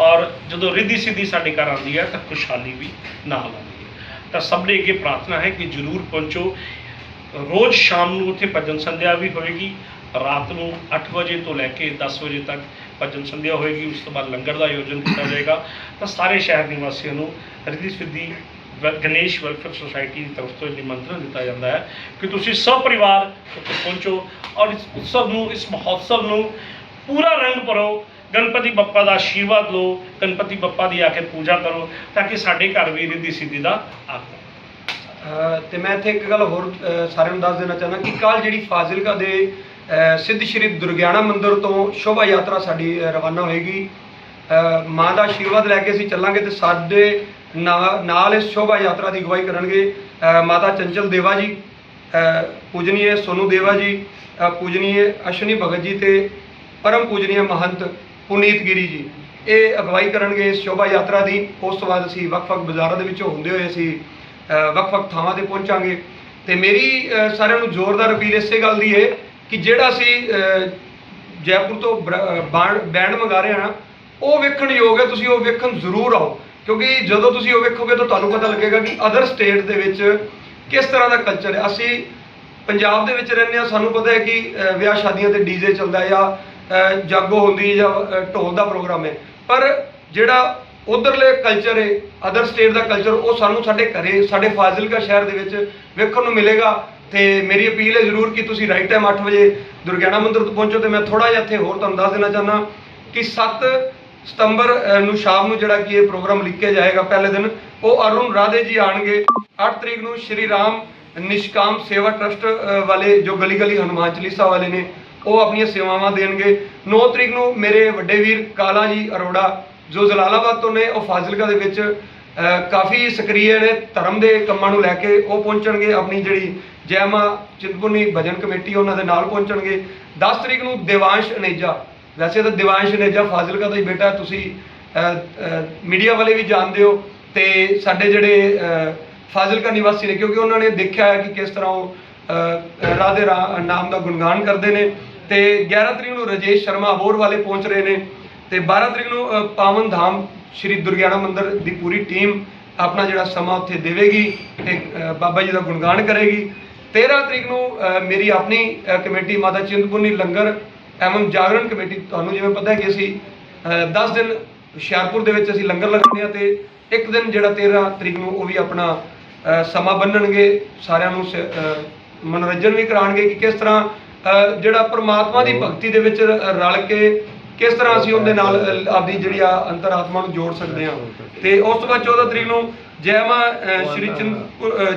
ਔਰ ਜਦੋਂ ਰਿੱਧੀ ਸਿੱਧੀ ਸਾਡੇ ਘਰ ਆਉਂਦੀ ਹੈ ਤਾਂ ਖੁਸ਼ਹਾਲੀ ਵੀ ਨਾਲ ਆਉਂਦੀ ਹੈ। ਤਾਂ ਸਭ ਨੇ ਅੱਗੇ ਪ੍ਰਾਰਥਨਾ ਹੈ ਕਿ ਜਰੂਰ ਪਹੁੰਚੋ। ਰੋਜ਼ ਸ਼ਾਮ ਨੂੰ ਉੱਥੇ ਭਜਨ ਸੰਧਿਆ ਵੀ ਹੋਏਗੀ। ਰਾਤ ਨੂੰ 8 ਵਜੇ ਤੋਂ ਲੈ ਕੇ 10 ਵਜੇ ਤੱਕ ਭਜਨ ਸੰਧਿਆ ਹੋਏਗੀ। ਉਸ ਤੋਂ ਬਾਅਦ ਲੰਗਰ ਦਾ ਆਯੋਜਨ ਕੀਤਾ ਜਾਏਗਾ। ਤਾਂ ਸਾਰੇ ਸ਼ਹਿਰ ਨਿਵਾਸੀਆਂ ਨੂੰ ਰਿੱਧੀ ਸਿੱਧੀ ਵ- ਗਣੇਸ਼ ਵੈਲਫੇਅਰ ਸੁਸਾਇਟੀ ਦੀ ਤਰਫ ਤੋਂ ਇਹ ਨਿਮੰਤਰਣ ਦਿੱਤਾ ਜਾਂਦਾ ਹੈ ਕਿ ਤੁਸੀਂ ਸਭ ਪਰਿਵਾਰ ਉੱਥੇ ਪਹੁੰਚੋ। ਔਰ ਇਸ ਉਤਸਵ ਨੂੰ, ਇਸ ਮਹੋਤਸਵ ਨੂੰ ਪੂਰਾ ਰੰਗ ਭਰੋ। ਗਣਪਤੀ ਬੱਪਾ ਦਾ ਆਸ਼ੀਰਵਾਦ ਲਓ ਗਣਪਤੀ ਬੱਪਾ ਦੀ ਆ ਕੇ ਪੂਜਾ ਕਰੋ ਤਾਂ ਕਿ ਸਾਡੇ ਘਰ ਵੀ ਰਿੱਧੀ ਸਿੱਧੀ ਦਾ ਆਗਮਨ ਅ, ਤੇ ਮੈਂ ਇੱਥੇ ਇੱਕ ਗੱਲ ਹੋਰ ਸਾਰਿਆਂ ਨੂੰ ਦੱਸ ਦੇਣਾ ਚਾਹੁੰਦਾ ਕਿ ਕੱਲ ਜਿਹੜੀ ਫਾਜ਼ਿਲਕਾ ਦੇ ਸਿੱਧ ਸ਼੍ਰੀ ਦੁਰਗਿਆਣਾ ਮੰਦਿਰ ਤੋਂ ਸ਼ੋਭਾ ਯਾਤਰਾ ਸਾਡੀ ਰਵਾਨਾ ਹੋਏਗੀ। ਮਾਂ ਦਾ ਆਸ਼ੀਰਵਾਦ ਲੈ ਕੇ ਅਸੀਂ ਚੱਲਾਂਗੇ ਤੇ ਸਾਡੇ ਨਾ- ਨਾਲ ਇਸ ਸ਼ੋਭਾ ਯਾਤਰਾ ਦੀ ਅਗਵਾਈ ਕਰਨਗੇ। ਮਾਤਾ ਚੰਚਲ ਦੇਵਾ ਜੀ ਪੂਜਨੀਏ ਸੋਨੂ ਦੇਵਾ ਜੀ ਪੂਜਨੀਏ ਅਸ਼ਵਨੀ ਭਗਤ ਜੀ ਤੇ ਪਰਮ ਪੂਜਨੀਏ ਮਹੰਤ। ਪੁਨੀਤ ਗਿਰੀ ਜੀ। ਇਹ ਅਗਵਾਈ ਕਰਨਗੇ ਇਸ ਸ਼ੋਭਾ ਯਾਤਰਾ ਦੀ। ਉਸ ਤੋਂ ਬਾਅਦ ਅਸੀਂ ਵੱਖ-ਵੱਖ ਬਾਜ਼ਾਰਾਂ ਦੇ ਵਿੱਚੋਂ ਹੁੰਦੇ ਹੋਏ ਅਸੀਂ ਵੱਖ-ਵੱਖ ਥਾਵਾਂ ਤੇ ਪਹੁੰਚਾਂਗੇ। ਤੇ ਮੇਰੀ ਸਾਰਿਆਂ ਨੂੰ ਜ਼ੋਰਦਾਰ ਅਪੀਲ ਇਸੇ ਗੱਲ ਦੀ ਹੈ ਕਿ ਜਿਹੜਾ ਅਸੀਂ ਜੈਪੁਰ ਤੋਂ ਬਰ- ਬੈਂਡ ਮੰਗਾ ਰਹੇ ਹਾਂ, ਉਹ ਵੇਖਣ ਯੋਗ ਹੈ। ਤੁਸੀਂ ਉਹ ਵੇਖਣ ਜ਼ਰੂਰ ਆਓ। ਕਿਉਂਕਿ ਜਦੋਂ ਤੁਸੀਂ ਉਹ ਵੇਖੋਗੇ ਤਾਂ ਤੁਹਾਨੂੰ ਪਤਾ ਲੱਗੇਗਾ ਕਿ ਅਦਰ ਸਟੇਟ ਦੇ ਵਿੱਚ ਕਿਸ ਤਰ੍ਹਾਂ ਦਾ ਕਲਚਰ ਹੈ। ਅਸੀਂ ਪੰਜਾਬ ਦੇ ਵਿੱਚ ਰਹਿੰਦੇ ਆ ਸਾਨੂੰ ਪਤਾ ਹੈ ਕਿ ਵਿਆਹ ਸ਼ਾਦੀਆਂ ਤੇ ਡੀਜੇ ਚੱਲਦਾ ਜਾਂ ਜਾਗੋ ਹੁੰਦੀ ਜਾਂ ਢੋਲ ਦਾ ਪ੍ਰੋਗਰਾਮ ਹੈ। ਪਰ ਜਿਹੜਾ ਉਧਰਲੇ ਕਲਚਰ ਹੈ ਅਦਰ ਸਟੇਟ ਦਾ ਕਲਚਰ ਉਹ ਸਾਨੂੰ ਸਾਡੇ ਘਰੇ, ਸਾਡੇ ਫਾਜ਼ਿਲਕਾ ਸ਼ਹਿਰ ਦੇ ਵਿੱਚ ਵੇਖਣ ਨੂੰ ਮਿਲੇਗਾ। ਤੇ ਮੇਰੀ ਅਪੀਲ ਹੈ ਜ਼ਰੂਰ ਕਿ ਤੁਸੀਂ ਰਾਈਟ ਟਾਈਮ 8 ਵਜੇ ਦੁਰਗਿਆਣਾ ਮੰਦਿਰ ਤੋਂ ਪਹੁੰਚੋ ਤੇ ਮੈਂ ਥੋੜਾ ਜਿਹਾ ਇੱਥੇ ਹੋਰ ਤੁਹਾਨੂੰ ਦੱਸ ਦੇਣਾ ਚਾਹੁੰਦਾ ਕਿ 7 ਸਤੰਬਰ ਨੂੰ ਸ਼ਾਮ ਨੂੰ ਜਿਹੜਾ ਕਿ ਇਹ ਪ੍ਰੋਗਰਾਮ ਲਿਖਿਆ ਜਾਏਗਾ ਪਹਿਲੇ ਦਿਨ, ਉਹ ਅਰੁਣ ਰਾਧੇ ਜੀ ਆਣਗੇ। 8 ਤਰੀਕ ਨੂੰ ਸ਼੍ਰੀ ਰਾਮ ਨਿਸ਼ਕਾਮ ਸੇਵਾ ਟਰਸਟ ਵਾਲੇ ਜੋ ਗਲੀ ਗਲੀ ਹਨੂਮਾਨ ਚਾਲੀਸਾ ਵਾਲੇ ਨੇ ਉਹ ਆਪਣੀਆਂ ਸੇਵਾਵਾਂ ਦੇਣਗੇ। 9 ਤਰੀਕ ਨੂੰ ਮੇਰੇ ਵੱਡੇ ਵੀਰ ਕਾਲਾ ਜੀ ਅਰੋੜਾ ਜੋ ਜਲਾਲਾਬਾਦ ਤੋਂ ਨੇ ਉਹ ਫਾਜ਼ਿਲਕਾ ਦੇ ਵਿੱਚ ਕਾਫੀ ਸਕਰੀਏ ਨੇ ਧਰਮ ਦੇ ਕੰਮਾਂ ਨੂੰ ਲੈ ਕੇ ਉਹ ਪਹੁੰਚਣਗੇ। ਆਪਣੀ ਜਿਹੜੀ ਜੈ ਮਾਂ ਚਿੰਤਪੁਰਨੀ ਭਜਨ ਕਮੇਟੀ ਉਹਨਾਂ ਦੇ ਨਾਲ ਪਹੁੰਚਣਗੇ। 10 ਤਰੀਕ ਨੂੰ ਦੇਵਾਂਸ਼ ਅਨੇਜਾ। ਵੈਸੇ ਤਾਂ ਦੇਵਾਂਸ਼ ਅਨੇਜਾ ਫਾਜ਼ਿਲਕਾ ਦਾ ਹੀ ਬੇਟਾ ਤੁਸੀਂ ਮੀਡੀਆ ਵਾਲੇ ਵੀ ਜਾਣਦੇ ਹੋ ਤੇ ਸਾਡੇ ਜਿਹੜੇ ਫਾਜ਼ਿਲਕਾ ਨਿਵਾਸੀ ਨੇ ਕਿਉਂਕਿ ਉਹਨਾਂ ਨੇ ਦੇਖਿਆ ਹੈ ਕਿ ਕਿਸ ਤਰ੍ਹਾਂ ਉਹ ਅ, ਰਾਧੇ ਰਾ- ਨਾਮ ਦਾ ਗੁਣਗਾਨ ਕਰਦੇ ਨੇ। ਤੇ 11 ਤਰੀਕ ਨੂੰ ਰਜੇਸ਼ ਸ਼ਰਮਾ ਅਬੋਰ ਵਾਲੇ ਪਹੁੰਚ ਰਹੇ ਨੇ ਤੇ 12 ਤਰੀਕ ਨੂੰ ਪਾਵਨ ਧਾਮ ਸ਼੍ਰੀ ਦੁਰਗਿਆਣਾ ਮੰਦਿਰ ਦੀ ਪੂਰੀ ਟੀਮ ਆਪਣਾ ਜਿਹੜਾ ਸਮਾਂ ਉੱਥੇ ਦੇਵੇਗੀ ਤੇ ਬਾਬਾ ਜੀ ਦਾ ਗੁਣਗਾਨ ਕਰੇਗੀ। 13 ਤਰੀਕ ਨੂੰ ਮੇਰੀ ਆਪਣੀ ਕਮੇਟੀ ਮਾਤਾ ਚਿੰਤਪੁਰਨੀ ਲੰਗਰ ਐਵਮ ਜਾਗਰਣ ਕਮੇਟੀ, ਤੁਹਾਨੂੰ ਜਿਵੇਂ ਪਤਾ ਹੈ ਕਿ ਅਸੀਂ 10 ਦਿਨ ਹੁਸ਼ਿਆਰਪੁਰ ਦੇ ਵਿੱਚ ਅਸੀਂ ਲੰਗਰ ਲਗਾਉਂਦੇ ਆ ਤੇ ਇੱਕ ਦਿਨ ਜਿਹੜਾ 13 ਤਰੀਕ ਨੂੰ ਉਹ ਵੀ ਆਪਣਾ ਸਮਾਂ ਬੰਨਣਗੇ, ਸਾਰਿਆਂ ਨੂੰ ਸ- ਮਨੋਰੰਜਨ ਵੀ ਕਰਾਣਗੇ ਕਿ ਕਿਸ ਤਰ੍ਹਾਂ ਜਿਹੜਾ ਪ੍ਰਮਾਤਮਾ ਦੀ ਭਗਤੀ ਦੇ ਵਿੱਚ ਰਲ ਕੇ ਕਿਸ ਤਰ੍ਹਾਂ ਅਸੀਂ ਉਹਦੇ ਨਾਲ ਆਪਦੀ ਜਿਹੜੀ ਆ ਅੰਤਰਾਤਮਾ ਨੂੰ ਜੋੜ ਸਕਦੇ ਹਾਂ। ਤੇ ਉਸ ਤੋਂ ਬਾਅਦ 14 ਤਰੀਕ ਨੂੰ ਜੈ ਮਾਂ ਸ਼੍ਰੀ ਚਿੰਤਪੁਰ ਅ,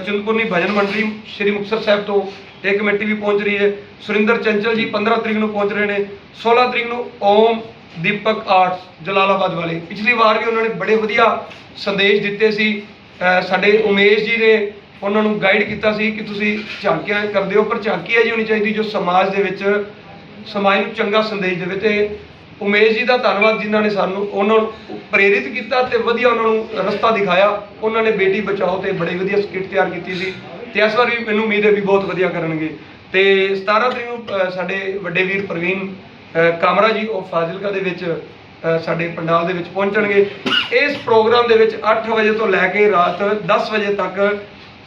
ਭਜਨ ਮੰਡਲੀ ਸ਼੍ਰੀ ਮੁਕਤਸਰ ਸਾਹਿਬ ਤੋਂ ਇਹ ਕਮੇਟੀ ਵੀ ਪਹੁੰਚ ਰਹੀ ਹੈ। ਸੁਰਿੰਦਰ ਚੰਚਲ ਜੀ 15 ਤਰੀਕ ਨੂੰ ਪਹੁੰਚ ਰਹੇ ਨੇ। 16 ਤਰੀਕ ਨੂੰ ਓਮ ਦੀਪਕ ਆਰਟਸ ਜਲਾਲਾਬਾਦ ਵਾਲੇ। ਪਿਛਲੀ ਵਾਰ ਵੀ ਉਹਨਾਂ ਨੇ ਬੜੇ ਵਧੀਆ ਸੰਦੇਸ਼ ਦਿੱਤੇ ਸੀ। ਸਾਡੇ ਉਮੇਸ਼ ਜੀ ਨੇ ਉਹਨਾਂ ਨੂੰ ਗਾਈਡ ਕੀਤਾ ਸੀ ਕਿ ਤੁਸੀਂ ਝਾਂਕੀਆਂ ਕਰਦੇ ਹੋ, ਪਰ ਝਾਂਕੀ ਇਹ ਜੀ ਹੋਣੀ ਚਾਹੀਦੀ ਜੋ ਸਮਾਜ ਦੇ ਵਿੱਚ, ਸਮਾਜ ਨੂੰ ਚੰਗਾ ਸੰਦੇਸ਼ ਦੇਵੇ ਤੇ ਉਮੇਸ਼ ਜੀ ਦਾ ਧੰਨਵਾਦ ਜਿਨ੍ਹਾਂ ਨੇ ਸਾਨੂੰ ਉਹਨਾਂ ਨੂੰ ਪ੍ਰੇਰਿਤ ਕੀਤਾ ਤੇ ਵਧੀਆ ਉਹਨਾਂ ਨੂੰ ਰਸਤਾ ਦਿਖਾਇਆ। ਉਹਨਾਂ ਨੇ ਬੇਟੀ ਬਚਾਓ ਤੇ ਬੜੀ ਵਧੀਆ ਸਕਿੱਟ ਤਿਆਰ ਕੀਤੀ ਸੀ ਤੇ ਇਸ ਵਾਰ ਵੀ ਮੈਨੂੰ ਉਮੀਦ ਹੈ ਵੀ ਬਹੁਤ ਵਧੀਆ ਕਰਨਗੇ। ਤੇ 17 ਤਰੀਕ ਨੂੰ ਸਾਡੇ ਵੱਡੇ ਵੀਰ ਪ੍ਰਵੀਨ ਕਾਮਰਾ ਜੀ, ਉਹ ਫਾਜ਼ਿਲਕਾ ਦੇ ਵਿੱਚ ਸਾਡੇ ਪੰਡਾਲ ਦੇ ਵਿੱਚ ਪਹੁੰਚਣਗੇ। ਇਸ ਪ੍ਰੋਗਰਾਮ ਦੇ ਵਿੱਚ 8 ਵਜੇ ਤੋਂ ਲੈ ਕੇ ਰਾਤ 10 ਵਜੇ ਤੱਕ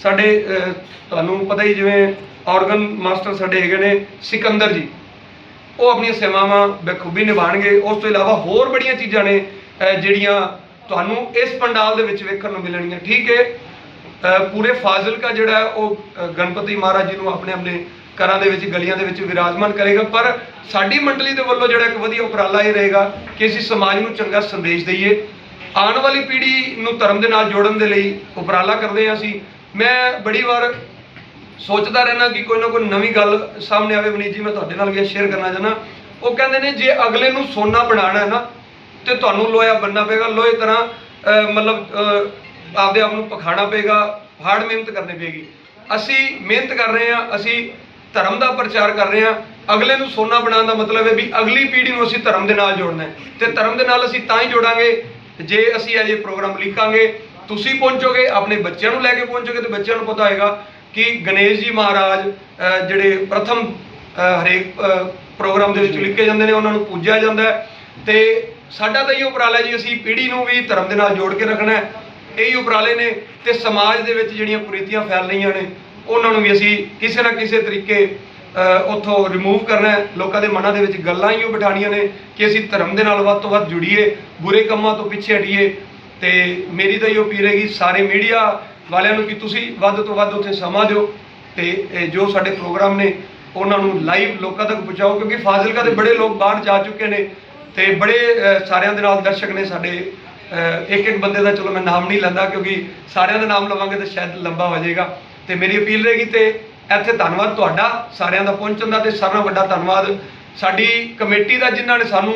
ਸਾਡੇ ਤੁਹਾਨੂੰ ਪਤਾ ਹੀ ਜਿਵੇਂ ਆਰਗਨ ਮਾਸਟਰ ਸਾਡੇ ਹੈਗੇ ਨੇ ਸਿਕੰਦਰ ਜੀ। ਉਹ ਆਪਣੀਆਂ ਸੇਵਾਵਾਂ ਬਖੂਬੀ ਨਿਭਾਣਗੇ ਉਸ ਤੋਂ ਇਲਾਵਾ ਹੋਰ ਬੜੀਆਂ ਚੀਜ਼ਾਂ ਨੇ ਜਿਹੜੀਆਂ ਤੁਹਾਨੂੰ ਇਸ ਪੰਡਾਲ ਦੇ ਵਿੱਚ ਵੇਖਣ ਨੂੰ ਮਿਲਣਗੀਆਂ। ਠੀਕ ਹੈ? ਪੂਰੇ ਫਾਜ਼ਿਲਕਾ ਜਿਹੜਾ ਉਹ ਗਣਪਤੀ ਮਹਾਰਾਜ ਜੀ ਨੂੰ ਆਪਣੇ ਆਪਣੇ ਘਰਾਂ ਦੇ ਵਿੱਚ, ਗਲੀਆਂ ਦੇ ਵਿੱਚ ਵਿਰਾਜਮਾਨ ਕਰੇਗਾ। ਪਰ ਸਾਡੀ ਮੰਡਲੀ ਦੇ ਵੱਲੋਂ ਜਿਹੜਾ ਇੱਕ ਵਧੀਆ ਉਪਰਾਲਾ ਇਹ ਰਹੇਗਾ ਕਿ ਅਸੀਂ ਸਮਾਜ ਨੂੰ ਚੰਗਾ ਸੰਦੇਸ਼ ਦਈਏ। ਆਉਣ ਵਾਲੀ ਪੀੜ੍ਹੀ ਨੂੰ ਧਰਮ ਦੇ ਨਾਲ ਜੋੜਨ ਦੇ ਲਈ ਉਪਰਾਲਾ ਕਰਦੇ ਹਾਂ ਅਸੀਂ। ਮੈਂ ਬੜੀ ਵਾਰ ਸੋਚਦਾ ਰਹਿਣਾ ਕਿ ਕੋਈ ਨਾ ਕੋਈ ਨਵੀਂ ਗੱਲ ਸਾਹਮਣੇ ਆਵੇ ਮਨੀਤ ਜੀ, ਮੈਂ ਤੁਹਾਡੇ ਨਾਲ ਵੀ ਸ਼ੇਅਰ ਕਰਨਾ ਚਾਹਨਾ ਉਹ ਕਹਿੰਦੇ ਨੇ, ਜੇ ਅਗਲੇ ਨੂੰ ਸੋਨਾ ਬਣਾਉਣਾ ਹੈ ਨਾ, ਤੇ ਤੁਹਾਨੂੰ ਲੋਹਾ ਬੰਨਣਾ ਪਏਗਾ। ਲੋਹੇ ਤਰ੍ਹਾਂ ਮਤਲਬ ਆਪਦੇ ਆਪ ਨੂੰ ਪਖਾਣਾ ਪਏਗਾ, ਹਾਰਡ ਮਿਹਨਤ ਕਰਨੀ ਪਏਗੀ। ਅਸੀਂ ਮਿਹਨਤ ਕਰ ਰਹੇ ਹਾਂ, ਅਸੀਂ ਧਰਮ ਦਾ ਪ੍ਰਚਾਰ ਕਰ ਰਹੇ ਹਾਂ। ਅਗਲੇ ਨੂੰ ਸੋਨਾ ਬਣਾਉਣ ਦਾ ਮਤਲਬ ਹੈ ਵੀ ਅਗਲੀ ਪੀੜ੍ਹੀ ਨੂੰ ਅਸੀਂ ਧਰਮ ਦੇ ਨਾਲ ਜੋੜਨਾ ਹੈ। ਤੇ ਧਰਮ ਦੇ ਨਾਲ ਅਸੀਂ ਤਾਂ ਹੀ ਜੋੜਾਂਗੇ, ਜੇ ਅਸੀਂ ਅਜੇ ਪ੍ਰੋਗਰਾਮ ਲਿਖਾਂਗੇ ਤੁਸੀਂ ਪਹੁੰਚੋਗੇ ਆਪਣੇ ਬੱਚਿਆਂ ਨੂੰ ਲੈ ਕੇ ਪਹੁੰਚੋਗੇ ਤੇ ਬੱਚਿਆਂ ਨੂੰ ਪਤਾ ਹੋਏਗਾ ਕਿ ਗਣੇਸ਼ ਜੀ ਮਹਾਰਾਜ ਜਿਹੜੇ ਪ੍ਰਥਮ ਹਰੇਕ ਪ੍ਰੋਗਰਾਮ ਦੇ ਵਿੱਚ ਲਿਖੇ ਜਾਂਦੇ ਨੇ ਉਹਨਾਂ ਨੂੰ ਪੂਜਿਆ ਜਾਂਦਾ ਤੇ ਸਾਡਾ ਤਾਂ ਇਹ ਉਪਰਾਲਾ ਜੀ ਅਸੀਂ ਪੀੜ੍ਹੀ ਨੂੰ ਵੀ ਧਰਮ ਦੇ ਨਾਲ ਜੋੜ ਕੇ ਰੱਖਣਾ ਹੈ। ਇਹੀ ਉਪਰਾਲੇ ਨੇ ਤੇ ਸਮਾਜ ਦੇ ਵਿੱਚ ਜਿਹੜੀਆਂ ਕੁਰੀਤੀਆਂ ਫੈਲ ਰਹੀਆਂ ਨੇ ਉਹਨਾਂ ਨੂੰ ਵੀ ਅਸੀਂ ਕਿਸੇ ਨਾ ਕਿਸੇ ਤਰੀਕੇ ਉੱਥੋਂ ਰਿਮੂਵ ਕਰਨਾ ਹੈ। ਲੋਕਾਂ ਦੇ ਮਨਾਂ ਦੇ ਵਿੱਚ ਗੱਲਾਂ ਹੀ ਉਹ ਬਿਠਾਣੀਆਂ ਨੇ ਕਿ ਅਸੀਂ ਧਰਮ ਦੇ ਨਾਲ ਵੱਧ ਤੋਂ ਵੱਧ ਜੁੜੀਏ ਬੁਰੇ ਕੰਮਾਂ ਤੋਂ ਪਿੱਛੇ ਹਟੀਏ। ਤੇ ਮੇਰੀ ਤਾਂ ਇਹ ਅਪੀਲ ਹੈਗੀ, ਸਾਰੇ ਮੀਡੀਆ ਵਾਲਿਆਂ ਨੂੰ ਕਿ ਤੁਸੀਂ ਵੱਧ ਤੋਂ ਵੱਧ ਉੱਥੇ ਸਮਾਂ ਦਿਓ ਤੇ ਜੋ ਸਾਡੇ ਪ੍ਰੋਗਰਾਮ ਨੇ, ਉਹਨਾਂ ਨੂੰ ਲਾਈਵ ਲੋਕਾਂ ਤੱਕ ਪਹੁੰਚਾਓ, ਕਿਉਂਕਿ ਫਾਜ਼ਿਲਕਾ ਦੇ ਬੜੇ ਲੋਕ ਬਾਹਰ ਜਾ ਚੁੱਕੇ ਨੇ ਤੇ ਬੜੇ ਸਾਰਿਆਂ ਦੇ ਨਾਲ ਦਰਸ਼ਕ ਨੇ ਸਾਡੇ ਇੱਕ ਇੱਕ ਬੰਦੇ ਦਾ ਚਲੋ ਮੈਂ ਨਾਮ ਨਹੀਂ ਲੈਂਦਾ, ਕਿਉਂਕਿ ਸਾਰਿਆਂ ਦਾ ਨਾਮ ਲਵਾਂਗੇ ਤਾਂ ਸ਼ਾਇਦ ਲੰਬਾ ਹੋ ਜਾਏਗਾ। ਤੇ ਮੇਰੀ ਅਪੀਲ ਰਹੇਗੀ ਤੇ ਇੱਥੇ ਧੰਨਵਾਦ ਤੁਹਾਡਾ ਸਾਰਿਆਂ ਦਾ ਪਹੁੰਚਣ ਦਾ ਤੇ ਸਾਰਿਆਂ ਨਾਲੋਂ ਵੱਡਾ ਧੰਨਵਾਦ। ਸਾਡੀ ਕਮੇਟੀ ਦਾ ਜਿਨ੍ਹਾਂ ਨੇ ਸਾਨੂੰ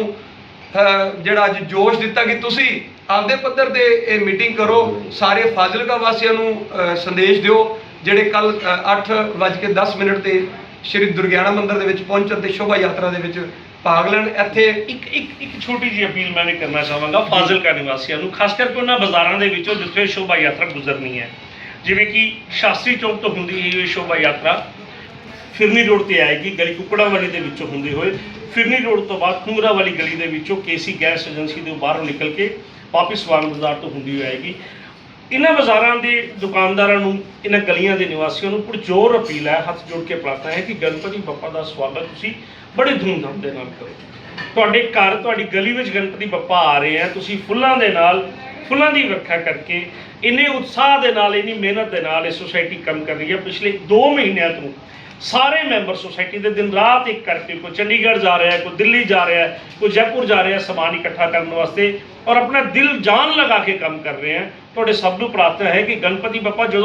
ਜਿਹੜਾ ਅੱਜ ਜੋਸ਼ ਦਿੱਤਾ ਕਿ ਤੁਸੀਂ ਆਪਦੇ ਪੱਧਰ ਤੇ ਇਹ ਮੀਟਿੰਗ ਕਰੋ, ਸਾਰੇ ਫਾਜ਼ਿਲਕਾ ਵਾਸੀਆਂ ਨੂੰ ਸੰਦੇਸ਼ ਦਿਓ, ਜਿਹੜੇ ਕੱਲ 8:10 ਮਿੰਟ ਤੇ ਸ਼੍ਰੀ ਦੁਰਗਿਆਣਾ ਮੰਦਿਰ ਦੇ ਵਿੱਚ ਪਹੁੰਚਣ ਤੇ ਸ਼ੋਭਾ ਯਾਤਰਾ ਦੇ ਵਿੱਚ ਭਾਗ ਲੈਣ, ਇੱਥੇ ਇੱਕ ਇੱਕ ਇੱਕ ਛੋਟੀ ਜਿਹੀ ਅਪੀਲ ਮੈਂ ਵੀ ਕਰਨਾ ਚਾਹਾਂਗਾ ਫਾਜ਼ਿਲਕਾ ਨਿਵਾਸੀਆਂ ਨੂੰ, ਖਾਸ ਕਰਕੇ ਉਹਨਾਂ ਬਾਜ਼ਾਰਾਂ ਦੇ ਵਿੱਚੋਂ ਜਿੱਥੇ ਸ਼ੋਭਾ ਯਾਤਰਾ ਗੁਜ਼ਰਨੀ ਹੈ। ਜਿਵੇਂ ਕਿ ਸ਼ਾਸਤਰੀ ਚੌਕ ਤੋਂ ਹੁੰਦੀ ਹੈ ਇਹ ਸ਼ੋਭਾ ਯਾਤਰਾ ਫਿਰਨੀ ਰੋਡ ਤੇ ਆਏਗੀ, ਗਲੀ ਕੁੱਕੜਾਂ ਵਾਲੀ ਦੇ ਵਿੱਚੋਂ ਹੁੰਦੇ ਹੋਏ। ਫਿਰਨੀ ਰੋਡ ਤੋਂ ਬਾਅਦ ਖੁੰਗਰਾ ਵਾਲੀ ਗਲੀ ਦੇ ਵਿੱਚੋਂ ਕੇਸੀ ਗੈਸ ਏਜੰਸੀ ਦੇ ਬਾਹਰੋਂ ਨਿਕਲ ਕੇ ਵਾਪਿਸ ਵਾਰਨ ਬਾਜ਼ਾਰ ਤੋਂ ਹੁੰਦੀ ਹੋਈ ਇਹਨਾਂ ਬਾਜ਼ਾਰਾਂ ਦੇ ਦੁਕਾਨਦਾਰਾਂ ਨੂੰ, ਇਹਨਾਂ ਗਲੀਆਂ ਦੇ ਨਿਵਾਸੀਆਂ ਨੂੰ ਪੁਰਜੋਰ ਅਪੀਲ ਹੈ, ਹੱਥ ਜੋੜ ਕੇ ਪ੍ਰਾਰਥਨਾ ਹੈ ਕਿ ਗਣਪਤੀ ਬੱਪਾ ਦਾ ਸਵਾਗਤ ਤੁਸੀਂ ਬੜੇ ਧੂਮਧਾਮ ਦੇ ਨਾਲ ਕਰੋ। ਤੁਹਾਡੇ ਘਰ, ਤੁਹਾਡੀ ਗਲੀ ਵਿੱਚ ਗਣਪਤੀ ਬੱਪਾ ਆ ਰਹੇ ਆ ਤੁਸੀਂ ਫੁੱਲਾਂ ਦੇ ਨਾਲ, ਫੁੱਲਾਂ ਦੀ ਰੱਖਿਆ ਕਰਕੇ ਇੰਨੇ ਉਤਸ਼ਾਹ ਦੇ ਨਾਲ, ਇੰਨੀ ਮਿਹਨਤ ਦੇ ਨਾਲ ਇਹ ਸੁਸਾਇਟੀ ਕੰਮ ਕਰ ਰਹੀ ਹੈ। ਪਿਛਲੇ 2 ਮਹੀਨਿਆਂ ਤੋਂ ਸਾਰੇ ਮੈਂਬਰ ਸੁਸਾਇਟੀ ਦੇ ਦਿਨ ਰਾਤ ਇੱਕ ਕਰਕੇ ਕੋਈ ਚੰਡੀਗੜ੍ਹ ਜਾ ਰਿਹਾ ਹੈ, ਕੋਈ ਦਿੱਲੀ ਜਾ ਰਿਹਾ ਹੈ, ਕੋਈ ਜੈਪੁਰ ਜਾ ਰਿਹਾ ਸਮਾਨ ਇਕੱਠਾ ਕਰਨ ਵਾਸਤੇ ਔਰ ਆਪਣਾ ਦਿਲ ਜਾਨ ਲਗਾ ਕੇ ਕੰਮ ਕਰ ਰਹੇ ਹੈ। ਤੁਹਾਡੇ ਸਭ ਨੂੰ ਪ੍ਰਾਰਥਨਾ ਹੈ ਕਿ ਗਣਪਤੀ ਬੱਪਾ ਜਦੋਂ